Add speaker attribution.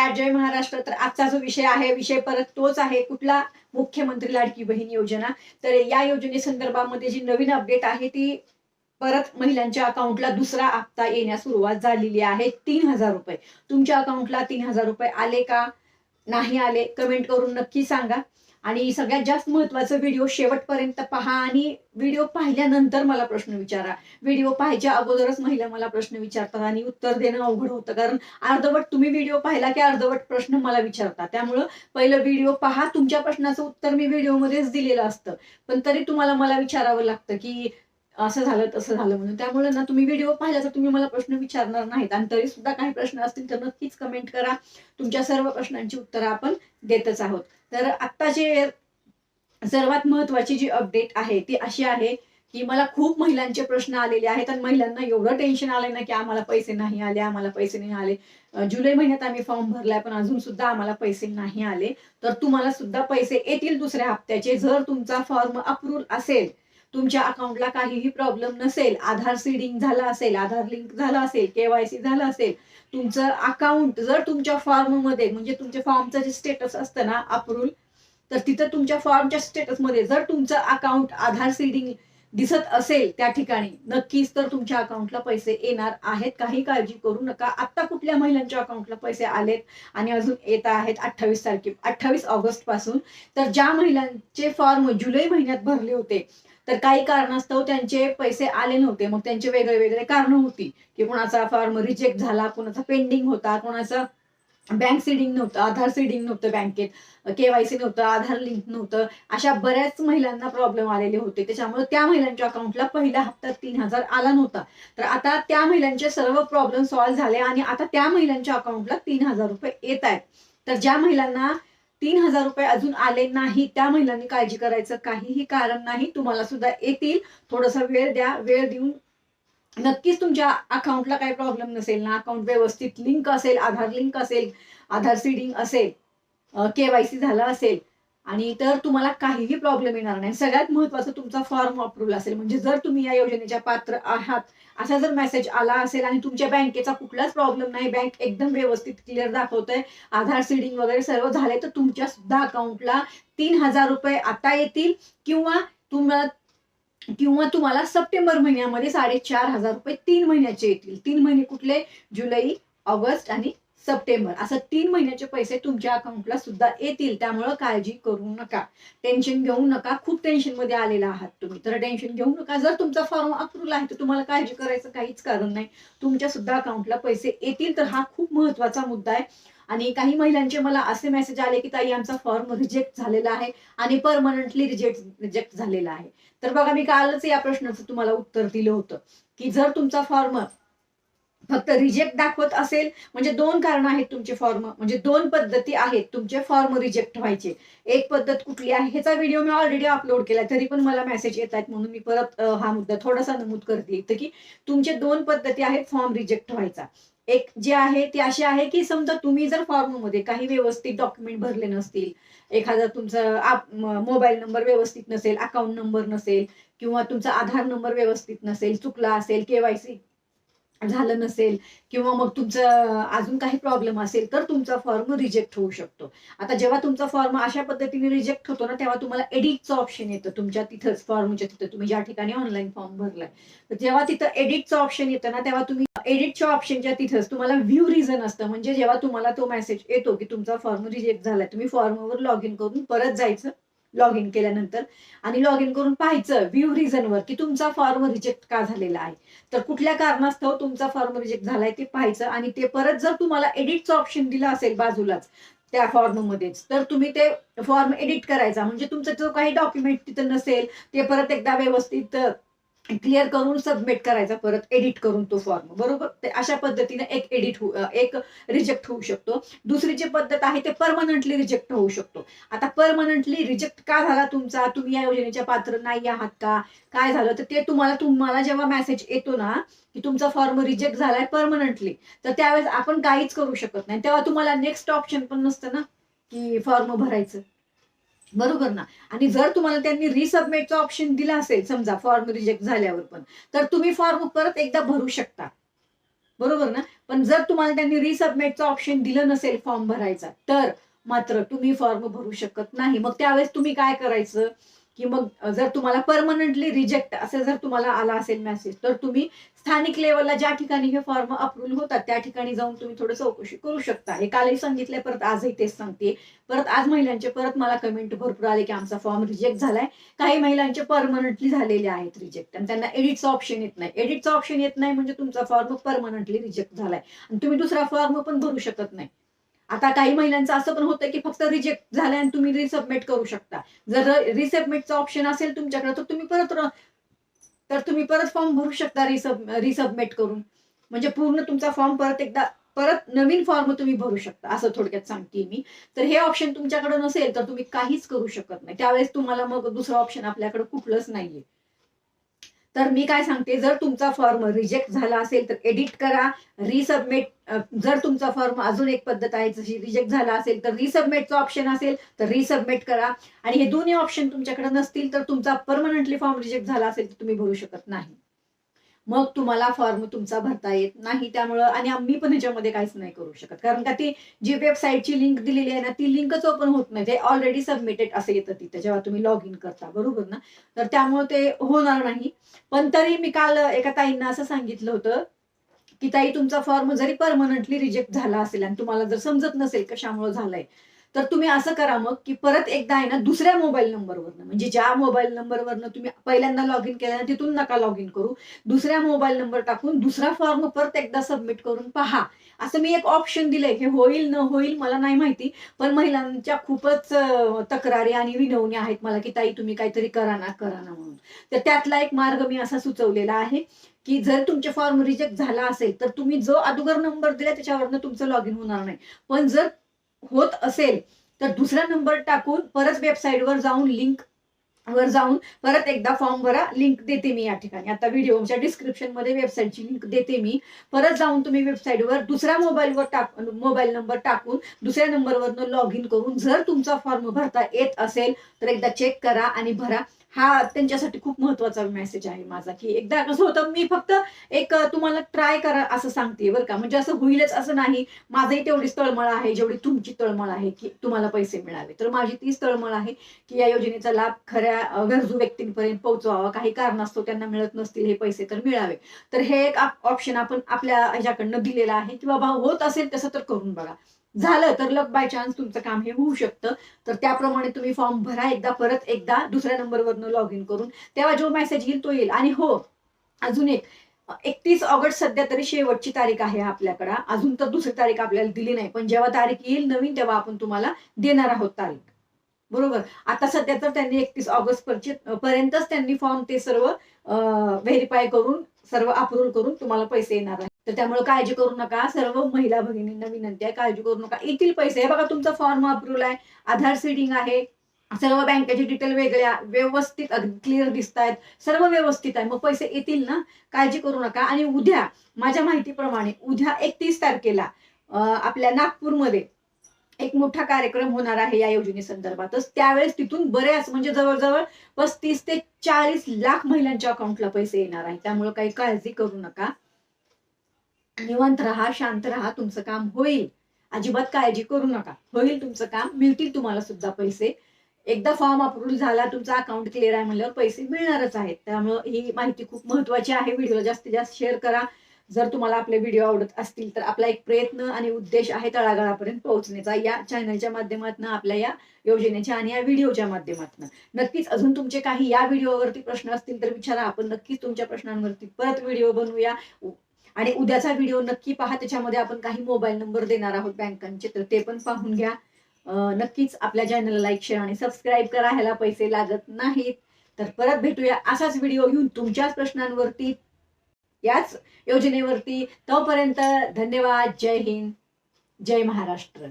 Speaker 1: काय जय महाराष्ट्र. तर आजचा जो विषय आहे विषय परत तोच आहे कुठला? मुख्यमंत्री लाडकी बहीण योजना. तर या योजनेसंदर्भामध्ये जी नवीन अपडेट आहे ती परत महिलांच्या अकाउंटला दुसरा हप्ता येण्यास सुरुवात झालेली आहे तीन हजार रुपये. तुमच्या अकाउंटला तीन हजार रुपये आले का? नाही आले कमेंट करून नक्की सांगा. आणि सगळ्यात जास्त महत्वाचं व्हिडिओ शेवटपर्यंत पहा आणि व्हिडिओ पाहिल्यानंतर मला प्रश्न विचारा. व्हिडिओ पाहायच्या अगोदरच महिला मला प्रश्न विचारतात आणि उत्तर देणं अवघड होतं. कारण अर्धवट तुम्ही व्हिडिओ पाहिला की अर्धवट प्रश्न मला विचारता त्यामुळं पहिलं व्हिडिओ पहा. तुमच्या प्रश्नाचं उत्तर मी व्हिडिओमध्येच दिलेलं असतं. पण तरी तुम्हाला मला विचारावं लागतं की असं झालं तसं झालं म्हणून. त्यामुळे ना तुम्ही व्हिडिओ पाहिला तर तुम्ही मला प्रश्न विचारणार नाहीत. आणि तरी सुद्धा काही प्रश्न असतील तर नक्कीच कमेंट करा. तुमच्या सर्व प्रश्नांची उत्तरं आपण देतच आहोत. तर आत्ताचे सर्वात महत्वाची जी अपडेट आहे ती अशी आहे की मला खूप महिलांचे प्रश्न आलेले आहेत आणि महिलांना एवढं टेन्शन आलंय ना की आम्हाला पैसे नाही आले आम्हाला पैसे नाही आले. जुलै महिन्यात आम्ही फॉर्म भरलाय पण अजून सुद्धा आम्हाला पैसे नाही आले. तर तुम्हाला सुद्धा पैसे येतील दुसऱ्या हप्त्याचे. जर तुमचा फॉर्म अप्रूव्ह असेल तुमच्या अकाउंटला काहीही प्रॉब्लेम नसेल आधार सीडिंग झालं असेल आधार लिंक झालं असेल केवायसी झालं असेल तुमचं अकाउंट जर तुमच्या फॉर्ममध्ये म्हणजे तुमच्या फॉर्मचं जे स्टेटस असतं ना अप्रूव्ह तर तिथं तुमच्या फॉर्मच्या स्टेटसमध्ये जर तुमचं अकाउंट आधार सीडिंग दिसत असेल त्या ठिकाणी नक्कीच तर तुमच्या अकाउंटला पैसे येणार आहेत. काही काळजी करू नका. आता कुठल्या महिलांच्या अकाउंटला पैसे आलेत आणि अजून येत आहेत अठ्ठावीस तारखे अठ्ठावीस ऑगस्टपासून. तर ज्या महिलांचे फॉर्म जुलै महिन्यात भरले होते तर काही कारणास्तव त्यांचे पैसे आले नव्हते. मग त्यांचे वेगळे वेगळे कारण होती की कोणाचा फॉर्म रिजेक्ट झाला कोणाचा पेंडिंग होता कोणाचा बँक सीडिंग नव्हतं आधार सीडिंग नव्हतं बँकेत केवायसी नव्हतं आधार लिंक नव्हतं. अशा बऱ्याच महिलांना प्रॉब्लेम आलेले होते. त्याच्यामुळे त्या महिलांच्या अकाउंटला पहिला हप्ता तीन हजार आला नव्हता. तर आता त्या महिलांचे सर्व प्रॉब्लेम सॉल्व्ह झाले आणि आता त्या महिलांच्या अकाउंटला तीन हजार रुपये येत आहेत. तर ज्या महिलांना तीन हजार रुपये अजून आले नाही त्या महिलांनी काळजी करायचं काहीही कारण नाही. तुम्हाला सुद्धा येतील. थोडासा वेळ द्या. वेळ देऊन नक्कीच तुमच्या अकाउंटला काही प्रॉब्लेम नसेल ना अकाउंट व्यवस्थित लिंक असेल आधार लिंक असेल आधार सीडिंग असेल केवायसी झालं असेल आणि तर तुम्हाला काहीही प्रॉब्लेम येणार नाही. सगळ्यात महत्वाचं तुमचा फॉर्म अप्रूव्ह असेल. म्हणजे जर तुम्ही या योजनेच्या पात्र आहात असा जर मेसेज आला असेल आणि तुमच्या बँकेचा कुठलाच प्रॉब्लेम नाही बँक एकदम व्यवस्थित क्लिअर दाखवतंय आधार सीडिंग वगैरे सर्व झाले तर तुमच्या सुद्धा अकाउंटला तीन हजार रुपये आता येतील किंवा तुम्हाला किंवा तुम्हाला सप्टेंबर महिन्यामध्ये साडेचार हजार रुपये तीन महिन्याचे येतील. तीन महिने कुठले? जुलै ऑगस्ट आणि सप्टेंबर. असं तीन महिन्याचे पैसे तुमच्या अकाउंटला सुद्धा येतील. त्यामुळं काळजी करू नका. टेन्शन घेऊ नका. खूप टेन्शनमध्ये आलेला आहात तुम्ही. तर टेन्शन घेऊ नका. जर तुमचा फॉर्म अप्रूव्ह आहे तर तुम्हाला काळजी करायचं काहीच कारण नाही. तुमच्या सुद्धा अकाउंटला पैसे येतील. तर हा खूप महत्त्वाचा मुद्दा आहे. आणि काही महिलांचे मला असे मेसेज आले की ताई आमचा फॉर्म रिजेक्ट झालेला आहे आणि परमनंटली रिजेक्ट रिजेक्ट झालेला आहे. तर बघा मी कालच या प्रश्नाचं तुम्हाला उत्तर दिलं होतं की जर तुमचा फॉर्म फक्त रिजेक्ट दाखवत असेल म्हणजे दोन कारण आहेत तुमचे फॉर्म म्हणजे दोन पद्धती आहेत तुमचे फॉर्म रिजेक्ट व्हायचे. एक पद्धत कुठली आहे? ह्याचा व्हिडिओ मी ऑलरेडी अपलोड केला तरी पण मला मेसेज येत आहेत म्हणून मी परत हा मुद्दा थोडासा नमूद करते इथं की तुमचे दोन पद्धती आहेत फॉर्म रिजेक्ट व्हायचा. एक जे आहे ती अशी आहे की समजा तुम्ही जर फॉर्ममध्ये काही व्यवस्थित डॉक्युमेंट भरले नसतील एखादा तुमचा मोबाईल नंबर व्यवस्थित नसेल अकाउंट नंबर नसेल किंवा तुमचा आधार नंबर व्यवस्थित नसेल चुकला असेल केवायसी झालं नसेल किंवा मग तुमचं अजून काही प्रॉब्लेम असेल तर तुमचा फॉर्म रिजेक्ट होऊ शकतो. आता जेव्हा तुमचा फॉर्म अशा पद्धतीने रिजेक्ट होतो ना तेव्हा तुम्हाला एडिटचं ऑप्शन येतं. तुमच्या तिथंच फॉर्मच्या तिथं. तुम्ही ज्या ठिकाणी ऑनलाईन फॉर्म भरलाय. तर जेव्हा तिथं एडिटचं ऑप्शन येतं ना तेव्हा तुम्ही एडिटच्या ऑप्शनच्या तिथंच तुम्हाला व्ह्यू रिझन असतं. म्हणजे जेव्हा तुम्हाला तो मेसेज येतो की तुमचा फॉर्म रिजेक्ट झालाय तुम्ही फॉर्मवर लॉग इन करून परत जायचं. लॉग इन केल्यानंतर आणि लॉग इन करून पाहायचं व्ह्यू रिझनवर की तुमचा फॉर्म रिजेक्ट का झालेला आहे. तर कुठल्या कारणास्तव तुमचा फॉर्म रिजेक्ट झालाय ते पाहायचं आणि ते परत जर तुम्हाला एडिटचं ऑप्शन दिलं असेल बाजूलाच त्या फॉर्ममध्येच तर तुम्ही ते फॉर्म एडिट करायचा. म्हणजे तुमचं जो काही डॉक्युमेंट तिथं नसेल ते परत एकदा व्यवस्थित क्लिअर करून सबमिट करायचा परत एडिट करून तो फॉर्म बरोबर? अशा पद्धतीने एक एडिट हो एक रिजेक्ट होऊ शकतो. दुसरी जी पद्धत आहे ते परमनंटली रिजेक्ट होऊ शकतो. आता परमनंटली रिजेक्ट का झाला तुमचा? तुम्ही या योजनेच्या पात्र नाही आहात का? काय झालं? तर ते तुम्हाला तुम्हाला जेव्हा मेसेज येतो ना की तुमचा फॉर्म रिजेक्ट झालाय परमनंटली तर त्यावेळेस आपण काहीच करू शकत नाही. तेव्हा तुम्हाला नेक्स्ट ऑप्शन पण नसतं ना की फॉर्म भरायचं. बरोबर ना? आणि जर तुम्हाला त्यांनी रिसबमिटचा ऑप्शन दिला असेल समजा फॉर्म रिजेक्ट झाल्यावर पण तर तुम्ही फॉर्म परत एकदा भरू शकता. बरोबर ना? पण जर तुम्हाला त्यांनी रिसबमिटचा ऑप्शन दिलं नसेल फॉर्म भरायचा तर मात्र तुम्ही फॉर्म भरू शकत नाही. मग त्यावेळेस तुम्ही काय करायचं? की मग जर तुम्हाला परमनंटली रिजेक्ट असं जर तुम्हाला आला असेल मेसेज तर तुम्ही स्थानिक लेवलला ज्या ठिकाणी हे फॉर्म अप्रूव्ह होतात त्या ठिकाणी जाऊन तुम्ही थोडं चौकशी करू शकता. हे कालही सांगितलंय परत आजही तेच सांगते. परत आज महिलांचे परत मला कमेंट भरपूर आले की आमचा फॉर्म रिजेक्ट झालाय. काही महिलांचे परमनंटली झालेले आहेत रिजेक्ट आणि त्यांना एडिटचं ऑप्शन येत नाही. एडिटचं ऑप्शन येत नाही म्हणजे तुमचा फॉर्म परमनंटली रिजेक्ट झालाय. आणि तुम्ही दुसरा फॉर्म पण भरू शकत नाही. आता काही महिलांचं असं पण होतं की फक्त रिजेक्ट झालं आणि तुम्ही रिसबमिट करू शकता. जर रिसबमिटचं ऑप्शन असेल तुमच्याकडे तर तुम्ही परत तर तुम्ही परत फॉर्म भरू शकता रिसब रिसबमिट करून. म्हणजे पूर्ण तुमचा फॉर्म परत एकदा परत नवीन फॉर्म तुम्ही भरू शकता असं थोडक्यात सांगते मी. तर हे ऑप्शन तुमच्याकडे नसेल तर तुम्ही काहीच करू शकत नाही. त्यावेळेस तुम्हाला मग दुसरं ऑप्शन आपल्याकडे कुठलंच नाहीये. तर मी काय सांगते जर तुमचा फॉर्म रिजेक्ट झाला असेल तर एडिट करा रिसबमिट जर तुमचा फॉर्म अजून एक पद्धत आहे जशी रिजेक्ट झाला असेल तर रिसबमिटचं ऑप्शन असेल तर रिसबमिट करा. आणि हे दोन्ही ऑप्शन तुमच्याकडे नसतील तर तुमचा परमनंटली फॉर्म रिजेक्ट झाला असेल तर तुम्ही भरू शकत नाही. मग तुम्हाला फॉर्म तुमचा भरता येत नाही त्यामुळं आणि आम्ही पण ह्याच्यामध्ये काहीच नाही करू शकत. कारण का ती जी वेबसाईटची लिंक दिलेली आहे ना ती लिंकच ओपन होत नाही. ते ऑलरेडी सबमिटेड असं येतं तिथे जेव्हा तुम्ही लॉग इन करता बरोबर ना? तर त्यामुळे ते होणार नाही. पण तरी मी काल एका ताईंना असं सांगितलं होतं की ताई तुमचा फॉर्म जरी परमनंटली रिजेक्ट झाला असेल आणि तुम्हाला जर समजत नसेल कशामुळे झालंय तर तुम्ही असं करा मग की परत एकदा आहे ना दुसऱ्या मोबाईल नंबरवरनं म्हणजे ज्या मोबाईल नंबरवरनं तुम्ही पहिल्यांदा लॉग इन केलं तिथून नका लॉग इन करू. दुसऱ्या मोबाईल नंबर टाकून दुसरा फॉर्म परत एकदा सबमिट करून पहा. असं मी एक ऑप्शन दिलंय हे होईल न होईल मला नाही माहिती पण महिलांच्या खूपच तक्रारी आणि विनवणी आहेत मला की ताई तुम्ही काहीतरी करा ना करा ना म्हणून. तर त्यातला एक मार्ग मी असा सुचवलेला आहे की जर तुमचे फॉर्म रिजेक्ट झाला असेल तर तुम्ही जो अगोदर नंबर दिला त्याच्यावरनं तुमचं लॉग इन होणार नाही. पण जर होत असेल तर दुसरा नंबर टाकून परत वेबसाईटवर जाऊन लिंक वर जाऊन परत एकदा फॉर्म भरा. लिंक देते मी या ठिकाणी. आता व्हिडिओच्या डिस्क्रिप्शनमध्ये वेबसाईटची लिंक देते मी. परत जाऊन तुम्ही वेबसाईटवर दुसऱ्या मोबाईलवर टाक मोबाईल नंबर टाकून दुसऱ्या नंबरवरनं लॉग इन करून जर तुमचा फॉर्म भरता येत असेल तर एकदा चेक करा आणि भरा. हा त्यांच्यासाठी खूप महत्त्वाचा मेसेज आहे माझा की एकदा कसं होतं मी फक्त एक तुम्हाला ट्राय करा असं सांगते बरं का. म्हणजे असं होईलच असं नाही. माझंही तेवढीच तळमळ आहे जेवढी तुमची तळमळ आहे की तुम्हाला पैसे मिळावे. तर माझी तीच तळमळ आहे की या योजनेचा लाभ खऱ्या गरजू व्यक्तींपर्यंत पोहोचवावा. काही कारणास्तव त्यांना मिळत नसतील हे पैसे तर मिळावे. तर हे एक ऑप्शन आपण आपल्या ह्याच्याकडनं दिलेलं आहे की बाबा होत असेल तसं तर करून बघा. झालं तर लक बाय चान्स तुमचं काम हे होऊ शकतं. तर त्याप्रमाणे तुम्ही फॉर्म भरा एकदा परत एकदा दुसऱ्या नंबरवरनं लॉग इन करून. तेव्हा जो मेसेज येईल तो येईल. आणि हो अजून एक एकतीस ऑगस्ट सध्या तरी शेवटची तारीख आहे आपल्याकडं. अजून तर दुसरी तारीख आपल्याला दिली नाही. पण जेव्हा तारीख येईल नवीन तेव्हा आपण तुम्हाला देणार आहोत तारीख. बरोबर? आता सध्या तर त्यांनी एकतीस ऑगस्ट पर्यंत पर्यंतच त्यांनी फॉर्म ते सर्व व्हेरीफाय करून सर्व अप्रूव्ह करून तुम्हाला पैसे येणार आहेत. तर त्यामुळे काळजी करू नका. सर्व महिला भगिनींना विनंती आहे काळजी करू नका. येतील पैसे. हे बघा तुमचा फॉर्म अप्रूव्ह आहे. आधार सीडिंग आहे. सर्व बँकेचे डिटेल वेगळ्या व्यवस्थित क्लिअर दिसत आहेत. सर्व व्यवस्थित आहे. मग पैसे येतील ना? काळजी करू नका. आणि उद्या माझ्या माहितीप्रमाणे उद्या एकतीस तारखेला आपल्या नागपूरमध्ये एक मोठा कार्यक्रम होणार आहे या योजनेसंदर्भातच त्यावेळेस तिथून बऱ्याच म्हणजे जवळजवळ पस्तीस ते चाळीस लाख महिलांच्या अकाउंटला पैसे येणार आहे. त्यामुळे काही काळजी करू नका. निवांत राहा शांत राहा तुमचं काम होईल. अजिबात काळजी करू नका. होईल तुमचं काम मिळतील तुम्हाला सुद्धा पैसे. एकदा फॉर्म अप्रूव्ह झाला तुमचा अकाउंट क्लिअर आहे म्हणल्यावर पैसे मिळणारच आहेत. त्यामुळे ही माहिती खूप महत्वाची आहे. व्हिडिओला जास्तीत जास्त शेअर करा. जर तुम्हाला आपले व्हिडिओ आवडत असतील तर आपला एक प्रयत्न आणि उद्देश आहे तळागाळापर्यंत पोहोचण्याचा. या चॅनलच्या माध्यमातून आपल्या या योजनेच्या आणि या व्हिडिओच्या माध्यमातून. नक्कीच अजून तुमचे काही या व्हिडिओवरती प्रश्न असतील तर विचारा. आपण नक्कीच तुमच्या प्रश्नांवरती परत व्हिडिओ बनवूया. आणि उद्याचा व्हिडिओ नक्की पहा. त्याच्यामध्ये आपण काही मोबाईल नंबर देणार आहोत बँकांचे तर ते पण पाहून घ्या. नक्कीच आपल्या चॅनलला लाईक शेअर आणि सबस्क्राईब करा. ह्याला पैसे लागत नाहीत. तर परत भेटूया असाच व्हिडिओ घेऊन तुमच्याच प्रश्नांवरती. याच योजनेवरती तोपर्यंत धन्यवाद. जय हिंद. जय महाराष्ट्र.